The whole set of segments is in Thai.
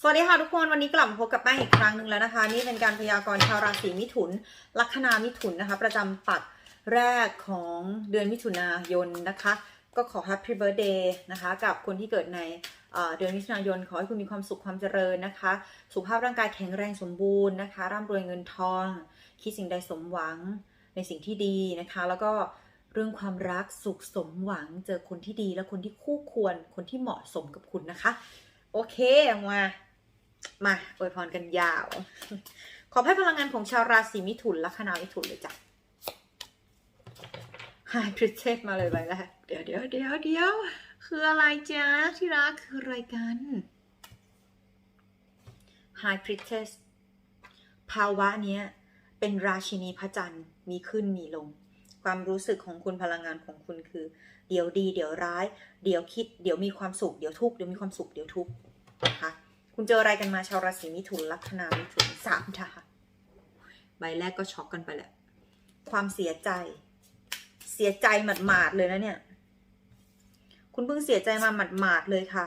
สวัสดีค่ะทุกคนวันนี้กลับมาพบกับแป้งอีกครั้งหนึ่งแล้วนะคะ นี่เป็นการพยากรณ์ชาวราศีมิถุน ลัคนามิถุนนะคะ ประจำปัดแรกของเดือนมิถุนายนนะคะ ก็ขอ Happy Birthday นะคะ กับคนที่เกิดในเดือนมิถุนายนขอให้คุณมีความสุขความเจริญนะคะ สุขภาพร่างกายแข็งแรงสมบูรณ์นะคะ ร่ำรวยเงินทอง คิดสิ่งใดสมหวังในสิ่งที่ดีนะคะ แล้วก็เรื่องความรักสุขสมหวัง เจอคนที่ดีและคนที่คู่ควรคนที่เหมาะสมกับคุณนะคะ โอเคมา มาอวยพรกันยาว ขอให้พลังงานของชาวราศีมิถุนแลัคนามิถุนเลยจ้ะหายพริเทสมาเลยไปแล้วเดี๋ยวเดี๋ยวเดี๋ยวเดี๋ยวคืออะไรจ๊ะที่รักคืออะไรกัน High Priestess ภาวะเนี้ยเป็นราชินีพระจันทร์มีขึ้นมีลง ความรู้สึกของคุณพลังงานของคุณคือ เดี๋ยวดี เดี๋ยวร้าย เดี๋ยวคิด เดี๋ยวมีความสุข เดี๋ยวทุกข์เดี๋ยวมีความสุขเดี๋ยวทุกข์นะคะ คุณเจออะไรกันมาชาวราศีมิถุนลัคนามิถุนสามดาบใบแรกก็ช็อกกันไปแหละ ความเสียใจ เสียใจหมาดๆเลยนะเนี่ย คุณเพิ่งเสียใจมาหมาดๆเลยค่ะ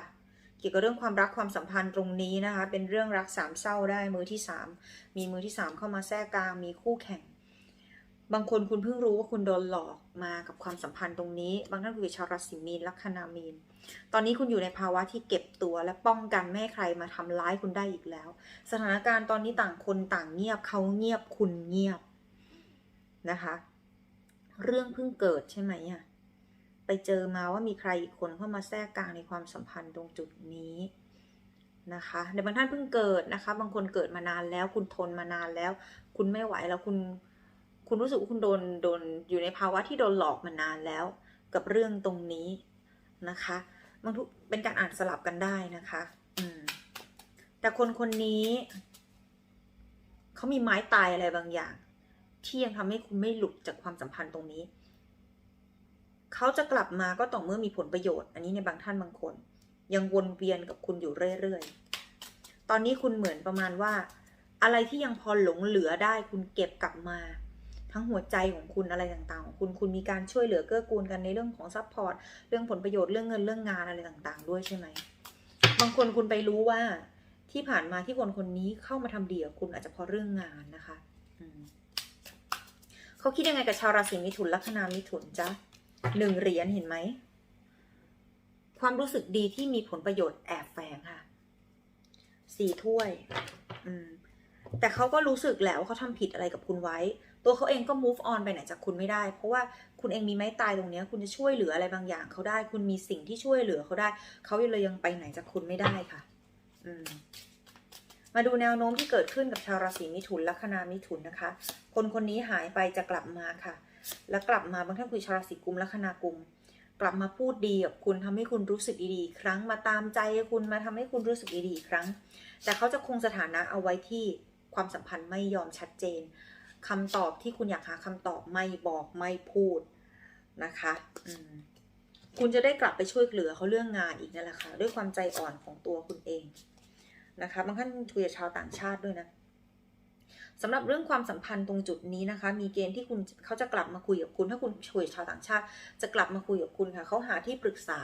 เกี่ยวกับเรื่องความรักความสัมพันธ์ตรงนี้นะคะ เป็นเรื่องรักสามเศร้าได้มือที่สามมีมือที่สามเข้ามาแทรกกลางมีคู่แข่ง บางคนคุณเพิ่งรู้ว่าคุณโดนหลอกมากับความสัมพันธ์ตรงนี้ บางท่านคือชาวราศีมีนลัคนามีน ตอนนี้คุณอยู่ในภาวะที่เก็บตัวและป้องกันไม่ให้ใครมาทำร้ายคุณได้อีกแล้ว สถานการณ์ตอนนี้ต่างคนต่างเงียบเขาเงียบคุณเงียบนะคะ เรื่องเพิ่งเกิดใช่ไหมอะไปเจอมาว่ามีใครอีกคนเข้ามาแทรกกลางในความสัมพันธ์ตรงจุดนี้นะคะในบางท่านเพิ่งเกิดนะคะ บางคนเกิดมานานแล้ว คุณทนมานานแล้ว คุณไม่ไหวแล้วคุณ คุณรู้สึกว่าคุณโดนโดนอยู่ในภาวะที่โดนหลอกมานานแล้ว กับเรื่องตรงนี้นะคะบางทุกเป็นการอ่านสลับกันได้นะคะ อืม แต่คนคนนี้เขามีไม้ตายอะไรบางอย่าง ที่ยังทำให้คุณไม่หลุดจากความสัมพันธ์ตรงนี้เขาจะกลับมาก็ต่อเมื่อมีผลประโยชน์ อันนี้ในบางท่านบางคน ยังวนเวียนกับคุณอยู่เรื่อยๆ ตอนนี้คุณเหมือนประมาณว่า อะไรที่ยังพอหลงเหลือได้คุณเก็บกลับมา ทั้งหัวใจของคุณอะไรต่างๆของคุณคุณมีการช่วยเหลือเกื้อกูลกันในเรื่องของซัพพอร์ตเรื่องผลประโยชน์เรื่องเงินเรื่องงานอะไรต่างๆ ด้วยใช่ไหมบางคนคุณไปรู้ว่าที่ผ่านมาที่คนคนนี้เข้ามาทำดีกับคุณอาจจะเพราะเรื่องงานนะคะเขาคิดยังไงกับชาวราศีมิถุนลัคนามิถุนจ๊ะหนึ่งเหรียญเห็นไหมความรู้สึกดีที่มีผลประโยชน์แอบแฝงค่ะสี่ถ้วย อืม แต่เขาก็รู้สึกแหละว่าเขาทำผิดอะไรกับคุณไว้ ตัวเขาเองก็ move on ไปไหนจากคุณไม่ได้ เพราะว่าคุณเองมีไม้ตายตรงนี้ คุณจะช่วยเหลืออะไรบางอย่างเขาได้ คุณมีสิ่งที่ช่วยเหลือเขาได้ เขาเลยยังไปไหนจากคุณไม่ได้ค่ะ อืม มาดูแนวโน้มที่เกิดขึ้นกับชาวราศีมิถุนลัคนามิถุนนะคะ คนคนนี้หายไปจะกลับมาค่ะ แล้วกลับมาบางท่านคือชาวราศีกุมลัคนากุมกลับมาพูดดีกับคุณทำให้คุณรู้สึกดีๆอีกครั้งมาตามใจคุณมาทำให้คุณรู้สึกดีๆอีกครั้ง แต่เขาจะคงสถานะเอาไว้ที่ความสัมพันธ์ไม่ยอมชัดเจน คำตอบที่คุณอยากหาคำตอบไม่บอกไม่พูดนะคะคุณจะได้กลับไปช่วยเหลือเขาเรื่องงานอีกนั่นแหละค่ะด้วยความใจอ่อนของตัวคุณเองนะคะบางท่านคุยกับชาวต่างชาติด้วยนะสำหรับเรื่องความสัมพันธ์ตรงจุดนี้นะคะ มีเกณฑ์ที่คุณเขาจะกลับมาคุยกับคุณ ถ้าคุณคุยกับชาวต่างชาติ จะกลับมาคุยกับคุณค่ะเขาหาที่ปรึกษา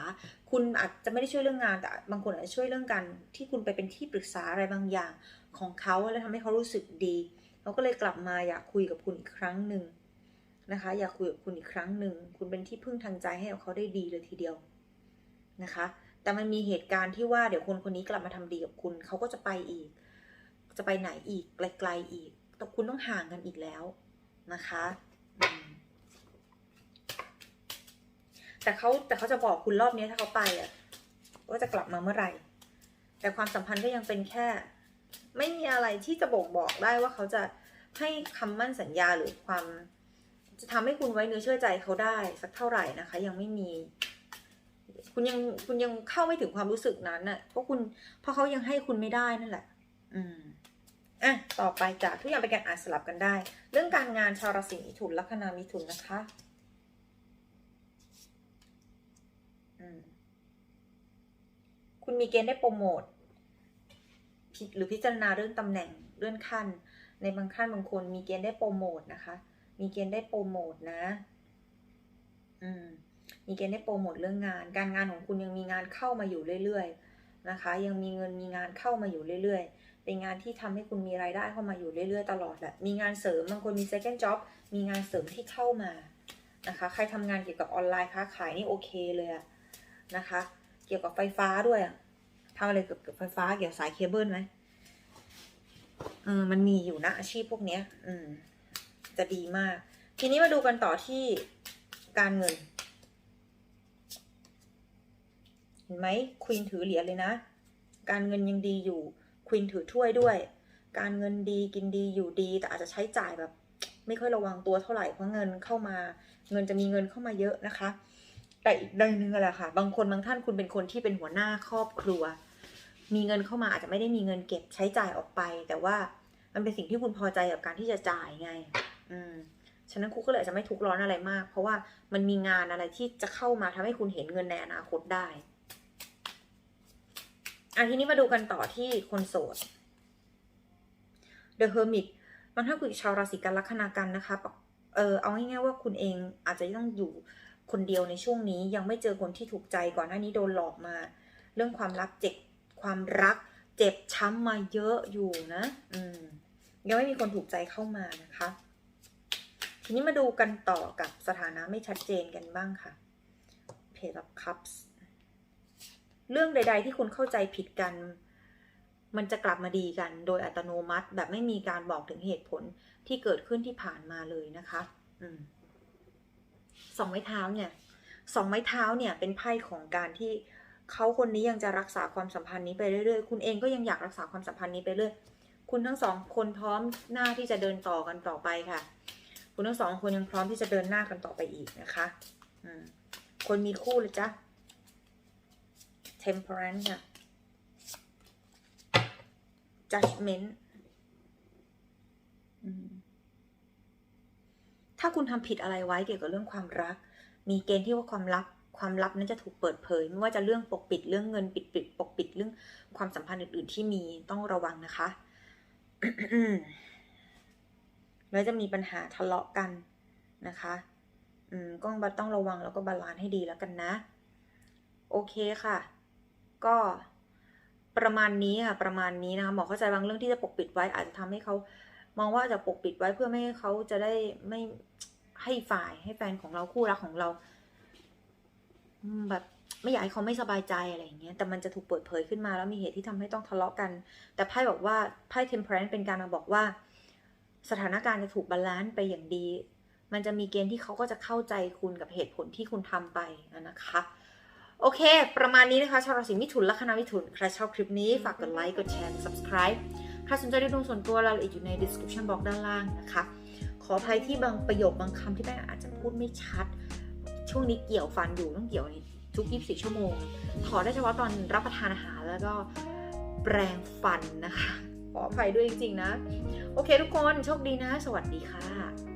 คุณอาจจะไม่ได้ช่วยเรื่องงานแต่บางคนอาจจะช่วยเรื่องการที่คุณไปเป็นที่ปรึกษาอะไรบางอย่างของเขาแล้วทำให้เขารู้สึกดี เขาก็เลยกลับมาอยากคุยกับคุณอีกครั้งหนึ่งนะคะ อยากคุยกับคุณอีกครั้งหนึ่ง คุณเป็นที่พึ่งทางใจให้กับเขาได้ดีเลยทีเดียวนะคะ แต่มันมีเหตุการณ์ที่ว่าเดี๋ยวคนคนนี้กลับมาทำดีกับคุณ เขาก็จะไปอีก จะไปไหนอีกไกลๆอีก แต่คุณต้องห่างกันอีกแล้วนะคะแต่เขาแต่เขาจะบอกคุณรอบนี้ถ้าเขาไปอะว่าจะกลับมาเมื่อไหร่ แต่ความสัมพันธ์ก็ยังเป็นแค่ ไม่มีอะไรที่จะบ่งบอกได้ว่าเขาจะให้คำมั่นสัญญาหรือความ จะทำให้คุณไว้เนื้อเชื่อใจเขาได้สักเท่าไหร่นะคะ ยังไม่มี คุณยังคุณยังเข้าไม่ถึงความรู้สึกนั้นน่ะเพราะคุณเพราะเขายังให้คุณไม่ได้นั่นแหละ อืมอะต่อไปจากทุกอย่างเป็นการอ่านสลับกันได้ เรื่องการงานชาวราศีมิถุนลัคนามิถุนนะคะอืมคุณมีเกณฑ์ได้โปรโมท หรือพิจารณาเรื่องตำแหน่งเลื่อนขั้น ในบางขั้นบางคนมีเกณฑ์ได้โปรโมทนะคะ มีเกณฑ์ได้โปรโมทนะ อืม มีเกณฑ์ได้โปรโมทเรื่องงาน การงานของคุณยังมีงานเข้ามาอยู่เรื่อยๆนะคะ ยังมีเงินมีงานเข้ามาอยู่เรื่อยๆ เป็นงานที่ทำให้คุณมีรายได้เข้ามาอยู่เรื่อยๆ ตลอดแหละ มีงานเสริมบางคนมี second job มีงานเสริมที่เข้ามานะคะ ใครทำงานเกี่ยวกับออนไลน์ค้าขายนี่โอเคเลยอะนะคะ เกี่ยวกับไฟฟ้าด้วยอะ ทำอะไรเกี่ยวกับไฟฟ้าเกี่ยวกับสายเคเบิลไหมเออมันมีอยู่นะอาชีพพวกเนี้ย อืม จะดีมาก ทีนี้มาดูกันต่อที่การเงิน เห็นไหมควีนถือเหรียญเลยนะ การเงินยังดีอยู่ควีนถือถ้วยด้วย การเงินดีกินดีอยู่ดี แต่อาจจะใช้จ่ายแบบ ไม่ค่อยระวังตัวเท่าไหร่เพราะเงินเข้ามา เงินจะมีเงินเข้ามาเยอะนะคะ แต่อีกเรื่องหนึงอะแหละค่ะ บางคนบางท่านคุณเป็นคนที่เป็นหัวหน้าครอบครัว มีเงินเข้ามาอาจจะไม่ได้มีเงินเก็บใช้จ่ายออกไป แต่ว่ามันเป็นสิ่งที่คุณพอใจกับการที่จะจ่ายไง อืมฉะนั้นคุณก็เลยจะไม่ทุกร้อนอะไรมาก เพราะว่ามันมีงานอะไรที่จะเข้ามาทำให้คุณเห็นเงินในอนาคตได้อะทีนี้มาดูกันต่อที่คนโสด The Hermit บางท่าคุณชาวราศีกันลัคนากันนะคะเออเอาง่ายๆว่าคุณเองอาจจะต้องอยู่คนเดียวในช่วงนี้ยังไม่เจอคนที่ถูกใจก่อนหน้านี้โดนหลอกมา เรื่องความรักเจ็บ ความรักเจ็บช้ำมาเยอะอยู่นะ อืมยังไม่มีคนถูกใจเข้ามานะคะ ทีนี้มาดูกันต่อกับสถานะไม่ชัดเจนกันบ้างค่ะ Page of Cups เรื่องใด ๆ ที่คุณเข้าใจผิดกัน มันจะกลับมาดีกัน โดยอัตโนมัติ แบบไม่มีการบอกถึงเหตุผลที่เกิดขึ้นที่ผ่านมาเลยนะคะ อืมสองไม้เท้าเนี่ย สองไม้เท้าเนี่ย เป็นไพ่ของการที่ เขาคนนี้ยังจะรักษาความสัมพันธ์นี้ไปเรื่อยๆ คุณเองก็ยังอยากรักษาความสัมพันธ์นี้ไปเรื่อย คุณทั้งสองคนพร้อมหน้าที่จะเดินต่อกันต่อไปค่ะ คุณทั้งสองคนยังพร้อมที่จะเดินหน้ากันต่อไปอีกนะคะคนมีคู่เลยจ้ะ temperance ค่ะ judgment ถ้าคุณทำผิดอะไรไว้เกี่ยวกับเรื่องความรัก มีเกณฑ์ที่ว่าความลับ ความลับนั้นจะถูกเปิดเผย ไม่ว่าจะเรื่องปกปิดเรื่องเงินปิดปิดปกปิดเรื่องความสัมพันธ์อื่น ๆ ที่มีต้องระวังนะคะแล้วจะมีปัญหาทะเลาะกันนะคะ อืมก็ต้องระวังแล้วก็บาลานซ์ให้ดีแล้วกันนะ โอเคค่ะ ก็ประมาณนี้ค่ะ ประมาณนี้นะคะหมอเข้าใจบางเรื่องที่จะปกปิดไว้ อาจจะทำให้เขามองว่าจะปกปิดไว้เพื่อไม่ให้เขาจะได้ไม่ให้ฝ่ายให้แฟนของเราคู่รักของเรา แบบไม่อยากให้เขาไม่สบายใจอะไรอย่างเงี้ย แต่มันจะถูกเปิดเผยขึ้นมาแล้วมีเหตุที่ทำให้ต้องทะเลาะกัน แต่ไพ่บอกว่าไพ่ temperance เป็นการมาบอกว่า สถานการณ์จะถูกบาลานซ์ไปอย่างดี มันจะมีเกณฑ์ที่เขาก็จะเข้าใจคุณกับเหตุผลที่คุณทำไปนะคะ โอเค ประมาณนี้นะคะชาวราศีมิถุนและคณะมิถุน ใครชอบคลิปนี้ฝากกดไลค์ กดแชร์ subscribe ใครสนใจด้ดูส่วนตัวรายละเอียดอยู่ใน description box ด้านล่างนะคะ ขออภัยที่บางประโยคบางคำที่แม่อาจจะพูดไม่ชัด ช่วงนี้เกี่ยวฟันอยู่ต้องเกี่ยวทุก 24 ชั่วโมง ถอดได้เฉพาะตอนรับประทานอาหารแล้วก็แปรงฟันนะคะ ขออภัยด้วยจริงๆนะ โอเคทุกคนโชคดีนะ สวัสดีค่ะ